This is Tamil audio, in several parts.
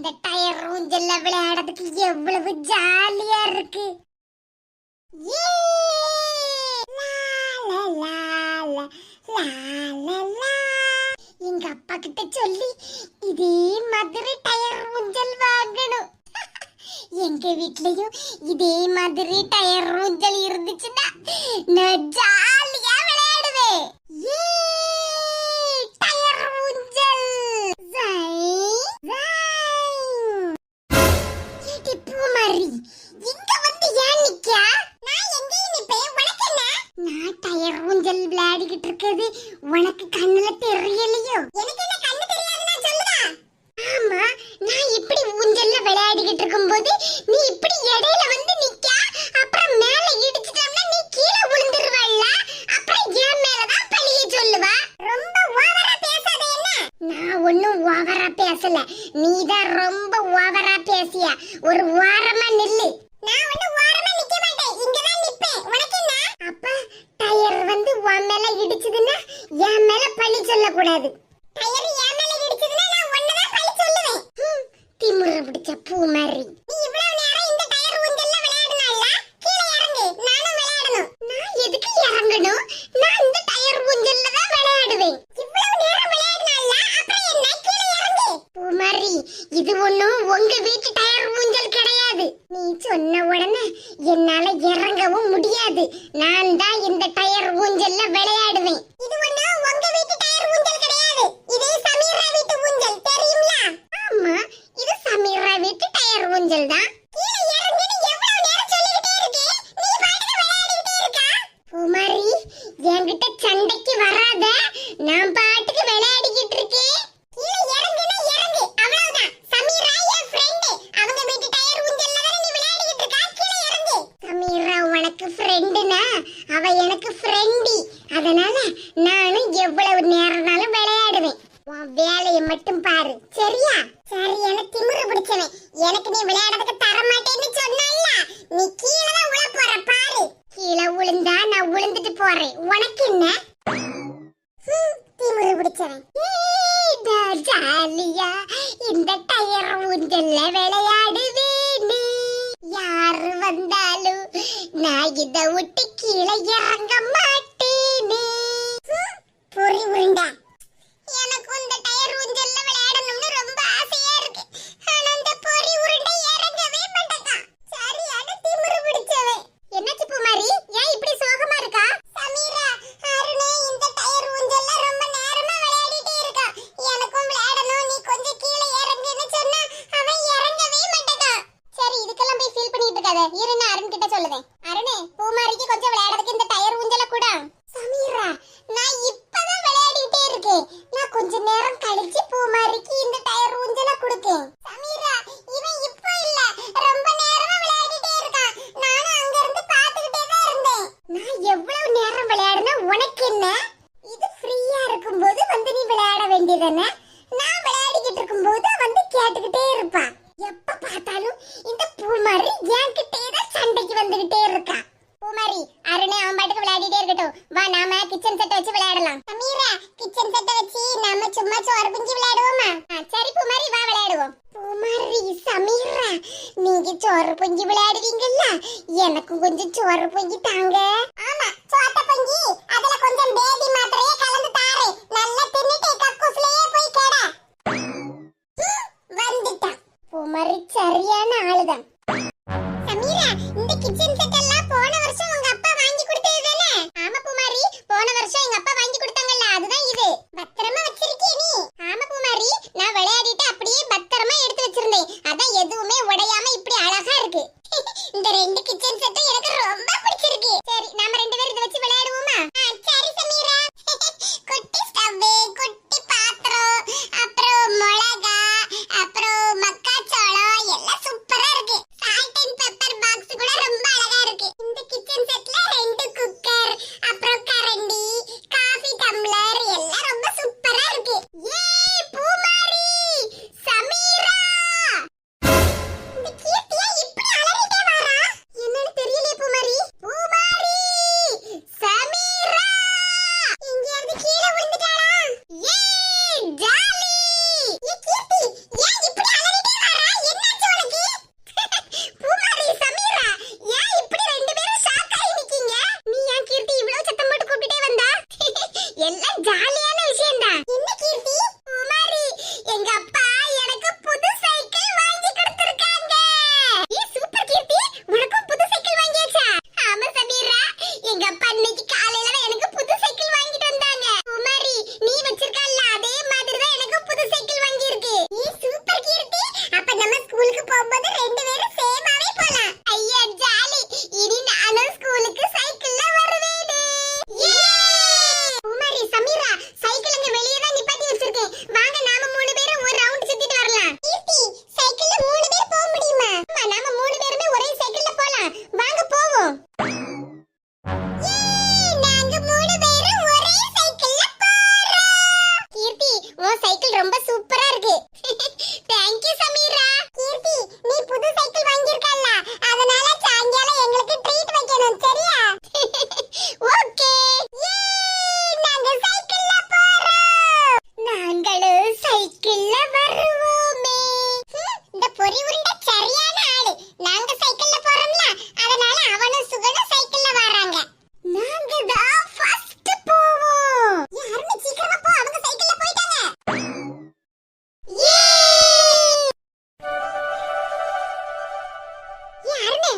இந்த டயர் ஊஞ்சல்ல விளையாடுறதுக்கு எவ்வளவு ஜாலியா இருக்கு. எங்க அப்பா கிட்ட சொல்லி இதே மாதிரி டயர் ஊஞ்சல் வாங்கணும். எங்க வீட்லயும் இதே மாதிரி டயர் ஊஞ்சல் இருந்துச்சுன்னா நான் ஜாலி பூ நானும் எவ்வளவு நேரம்னாலும் விளையாடுவேன். உன் வேலையை மட்டும் பாரு சரியா? சரியான திமிரு பிடிச்சவன். எனக்கு நீ விளையாடுறதுக்கு தர மாட்டேன்னு நீ கீழே உள்ள போற பாரு. கீழே உளுந்தா நான் உளுந்துட்டு போறேன். உனக்கு என்ன? திமிரு பிடிச்சவன். ஜாலியா இந்த டயர் ஊஞ்சல்ல விளையாடுவேனே. யாரு வந்தாலும் நான் இதை விட்டு கீழே இறங்க மாட்டேன். சொல்லாத இருன்னு அருண் கிட்ட சொல்லுதேன். அருணே பூமாரிக்கு கொஞ்சம் விளையாடுறதுக்கு இந்த டயர் ஊஞ்சல கூட. சமீரா நான் இப்பதான் விளையாடிட்டே இருக்கேன். நான் கொஞ்ச நேரம் கழிச்சு பூமாரிக்கு இந்த டயர் ஊஞ்சல கொடுக்கேன். சமீரா இவன் இப்ப இல்ல. ரொம்ப நேரமா விளையாடிட்டே இருக்கான். நானும் அங்க இருந்து பாத்துக்கிட்டே தான் இருந்தேன். நான் எவ்வளவு நேரம் விளையாடுனா உனக்கு என்ன? இது ஃப்ரீயா இருக்கும்போது வந்து நீ விளையாட வேண்டியதானே நான் விளையாடிக்கிட்டு இருக்கும்போது வந்து கேட்டுக்கிட்டே இருப்பான். வர போய்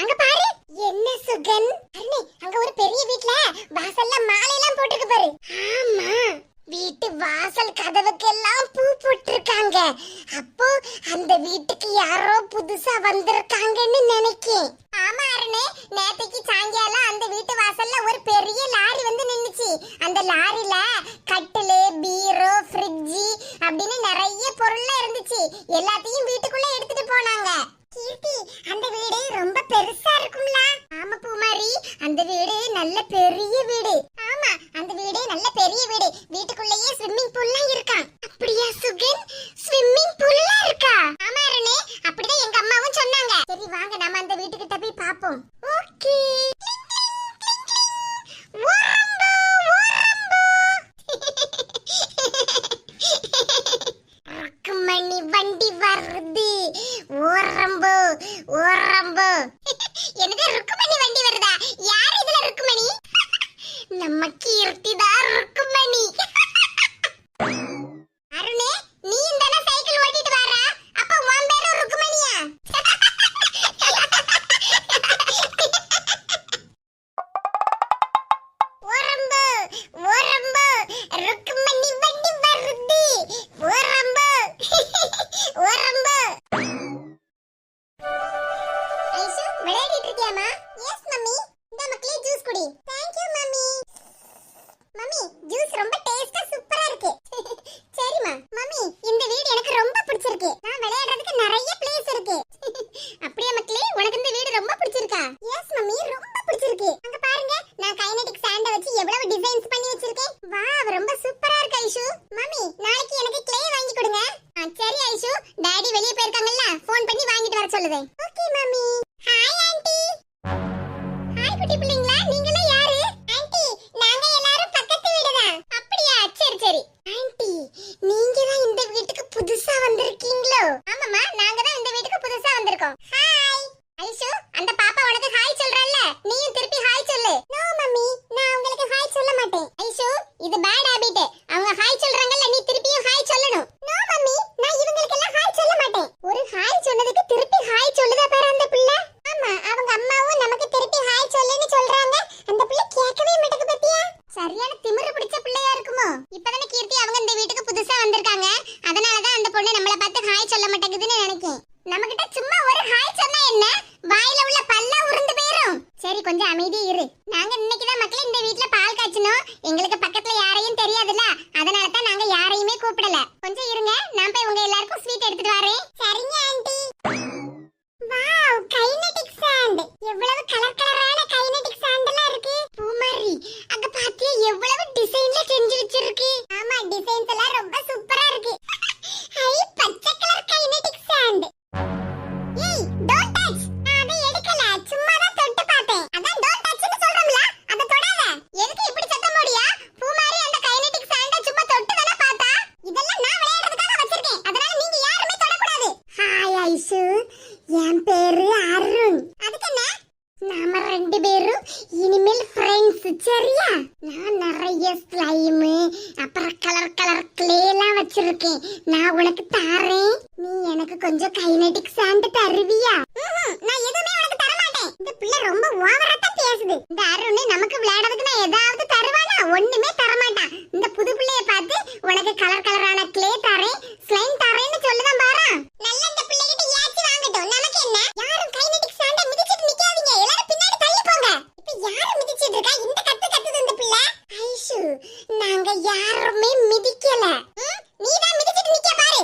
அங்க பாரு. என்ன சுகன்? அருணே அங்க ஒரு பெரிய வீட்ல வாசல்ல மாலை எல்லாம் போட்டிருக்கு பாரு. ஆமா. வீட்டு வாசல் கதவுக்கெல்லாம் பூ போட்டிருக்காங்க. அப்போ அந்த வீட்டுக்கு யாரோ புதுசா வந்திருக்காங்கன்னு நினைக்கேன். ஆமா அருணே. நேத்தைக்கு சாயங்காலம் அந்த வீட்டு வாசல்ல ஒரு பெரிய லாரி வந்து நின்னுச்சு. அந்த லாரில கட்டிலு பீரோ ஃப்ரிட்ஜி அப்படின்னு நிறைய பொருள்லாம் இருந்துச்சு. எல்லாத்தையும் வீட்டுக்குள்ள எடுத்துட்டு போனாங்க. கீர்த்தி அந்த வீடு பெருசா இருக்கும்ல. ஆமா பூமாரி அந்த வீடு நல்ல பெரிய வீடு ஆமா அந்த வீடு நல்ல பெரிய வீடு வீட்டுக்குள்ளேயே ஸ்விம்மிங் பூல்லாம் இருக்கான் அப்படியா சுகன் ஸ்விம்மிங் பூல்லாம் இருக்கா ஆமா அருணே அப்படிதான் எங்க அம்மாவும் சொன்னாங்க சரி வாங்க நம்ம அந்த வீட்டுக்கிட்ட போய் பாப்போம் ஓகே ஓரம்போ ஓரம்போ ருக்குமணி வண்டி வருது ஓரம்போ ஓரம்போ என்னது ருக்குமணி வண்டி வருதா யார் இதுல ருக்குமணி நம்ம கீர்த்தி தான் ருக்குமணி அருணே நீ இந்த சைக்கிள் ஓட்டிட்டு வாரா அப்ப உன் பேரும் ருக்குமணியா ஓரம்போ ஓரம்போ ருக்குமணி புதுசா ஹாய் ஐஷு அந்த பாப்பா உனக்கு ஹாய் சொல்றல்ல. நீயும் திருப்பி ஹாய் சொல்லு. No mummy. நான் உங்களுக்கு ஹாய் சொல்ல மாட்டேன். ஐஷு இது பேட் ஹாபிட் அவங்க ஹாய் சொல்றாங்கல்ல நீ திருப்பியும் ஹாய் சொல்லணும். No mummy. நான் இவங்களுக்கு எல்லாம் ஹாய் சொல்ல மாட்டேன். ஒரு ஹாய் சொன்னதுக்கு திருப்பி ஹாய் சொல்லுதா பாரு அந்த பிள்ளை. ஆமா அவங்க அம்மாவும் நமக்கு திருப்பி ஹாய் சொல்லுன்னு சொல்றாங்க. அந்த பிள்ளை கேட்கவே மாட்டேங்குது பத்தியா? சரியான திமிரு பிடிச்ச பிள்ளையா இருக்குமோ? இப்பதானே கீர்த்தி அவங்க இந்த வீட்டுக்கு புதுசா வந்திருக்காங்க. அதனாலதான் அந்த பொண்ணு நம்மளை பார்த்து ஹாய் சொல்ல மாட்டேங்குதுன்னு நினைக்கிறேன். இனிமேல் ஃப்ரெண்ட்ஸ் சரியா? நான் நிறைய ஸ்லைம் அப்புறம் கலர் கலர் கிளேலாம் வச்சிருக்கேன். நான் உனக்கு தாரேன். நீ எனக்கு கொஞ்சம் கைனடிக் சாண்ட் தருவியா? நான் எதுவுமே உனக்கு தர மாட்டேன் இந்த பிள்ளை ரொம்ப ஓவரா தான் பேசுது. இந்த அருண் நமக்கு விளையாடுறதுக்கு நான் ஏதாவது தருவானா? ஒண்ணுமே தர மாட்டான் இந்த புது பிள்ளைய பார்த்து உனக்கு கலர் கலரான கிளே தரேன் ஸ்லைம் தரேன்னு சொல்லுதான் பாரு. நல்ல இந்த பிள்ளைகிட்ட ஏச்சி வாங்கட்டும். நமக்கு என்ன யாரும் கைனடிக் சாண்ட மிதிச்சிட்டு நிக்காதீங்க எல்லாரும் பின்னாடி தள்ளி போங்க இப்ப யாரு மிதிச்சிட்டு இருக்கா இந்த கத்து கத்துது இந்த பிள்ளை ஐஷு நாங்க யாருமே மிதிக்கல ம்? நீதான் மிதிச்சிட்டு நிக்க பாரு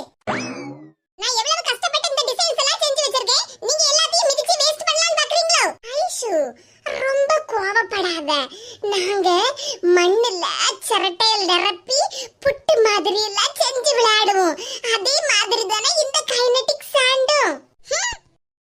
நான் எவ்வளவு கஷ்டப்பட்டு இந்த டிசைன்ஸ் எல்லாம் செஞ்சு வச்சிருக்கேன் நீங்க தானே இந்த கைனடிக் சாண்டும்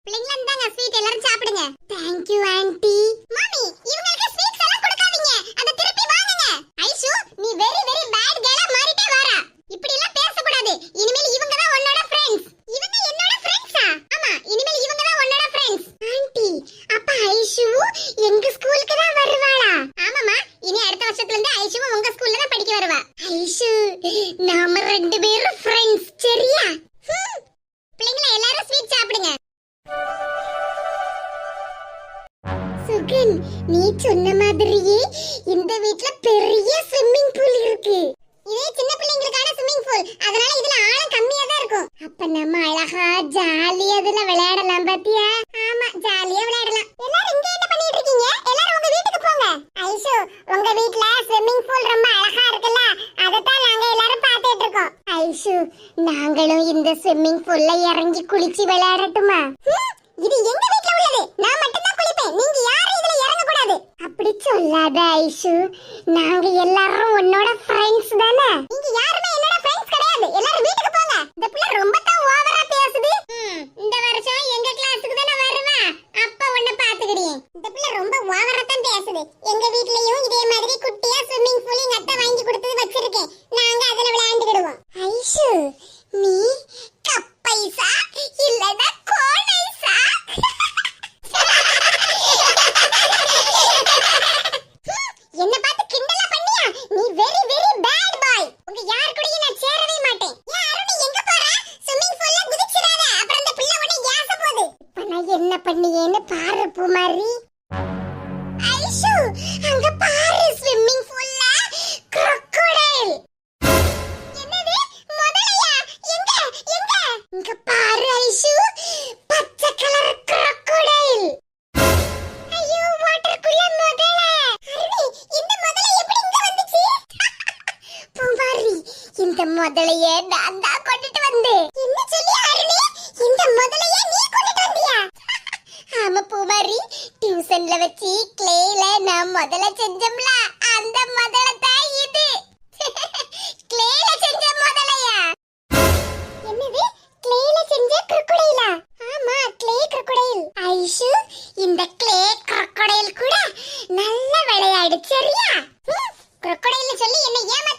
பிள்ளைங்களா இந்தாங்க ஸ்வீட் எல்லாரும் சாப்பிடுங்க. தேங்க் யூ ஆன்ட்டி மாமி இவங்களுக்கு ஸ்வீட்ஸ் எல்லாம் கொடுக்காதீங்க. அத திருப்பி வாங்குங்க. ஐஷு நீ வெரி வெரி பேட் கேர்லா மாறிட்டே வாரா. இப்படி எல்லாம் பேச கூடாது இனிமேல் இவங்க தான் உன்னோட ஃப்ரெண்ட்ஸ் இவங்க என்னோட ஃப்ரெண்ட்ஸா ஆமா இனிமேல் இவங்க தான் உன்னோட ஃப்ரெண்ட்ஸ் ஆன்ட்டி அப்ப ஐஷு எங்க ஸ்கூலுக்கு தான் வருவாளா? ஆமாமா இனி அடுத்த வருஷத்துல இருந்து ஐஷுவும் உங்க ஸ்கூல்ல தான் படிக்க வருவா. ஐஷு நாம ரெண்டு பேரும் உங்க வீட்ல ஸ்விம்மிங் பூல் ரொம்ப அழகா இருக்குல்ல? அதத்தான் நாங்க எல்லாரும் பார்த்துட்டு இருக்கோம். ஐஷு நாங்களும் இந்த ஸ்விம்மிங் பூல்ல இறங்கி குளிச்சு விளையாடட்டுமா? இது எங்க வீட்ல உள்ளது? நான் மட்டும் தான் குளிப்பேன். நீங்க யாரும் இதுல இறங்க கூடாது அப்படி சொல்லாத ஐஷு. நாங்க எல்லாரும் உன்னோட ஃப்ரெண்ட்ஸ் தானே? நீங்க யாருமே என்னோட ஃப்ரெண்ட்ஸ் கிடையாது. எல்லாரும் வீட்டுக்கு போங்க. இந்த பிள்ளை ரொம்ப தான் ஓவரா பேசுது. இந்த வருஷம் எங்க கிளாஸுக்கு தானே வருவா? அப்ப உன்னை பாத்துக்கிடியே இந்த பிள்ளை ரொம்ப ஓவரா தான் பேசுது. எங்க வீட்லயும் இதே மாதிரி குட்டியா ஸ்விம்மிங் பூல் எங்க அத்தை வாங்கி கொடுத்தது வச்சிருக்கேன் நாங்க அதுல விளையாண்டுக்கிடுவோம் ஐஷு நீ கப்பைசா இல்லனா கோனைசா என்ன பார்த்து கிண்டலா பண்ணியா நீ வெரி வெரி பேட் பாய் உங்க யார் கூடயும் நான் சேரவே மாட்டேன் ஏன் அருணி எங்க போற ஸ்விம்மிங் பூல்ல குதிச்சிராத அப்புறம் அந்த பிள்ளை உன்னை ஏச போகுது இப்ப நான் என்ன பண்ணியேன்னு பாரு பூமாரி ஐஷு அங்க பாரு ஸ்விம்மிங் பூல்ல crocodile என்னது? முதலையா? எங்க? எங்க? இங்க பாரு ஐஷு பச்சை கலர் crocodile ஐயோ வாட்டருக்குள்ள முதலை. அருணி இந்த முதலை எப்படி இங்க வந்துச்சு? பூமாரி இந்த முதலைய நான் தான் கொண்டுட்டு வந்தேன். என்ன சொல்லியா? பேசன்ல வச்சு கிளேல நான் முதல்ல செஞ்சோம்ல. அந்த முதல்ல தான் இது. கிளேல செஞ்ச முதலையா? என்னது? கிளேல செஞ்ச குரக்குடையிலா ஆமா கிளே குரக்குடையில் ஐஷு இந்த கிளே குரக்குடையில் கூட நல்லா விளையாடு சரியா? குரக்குடையில் சொல்லி என்ன ஏமா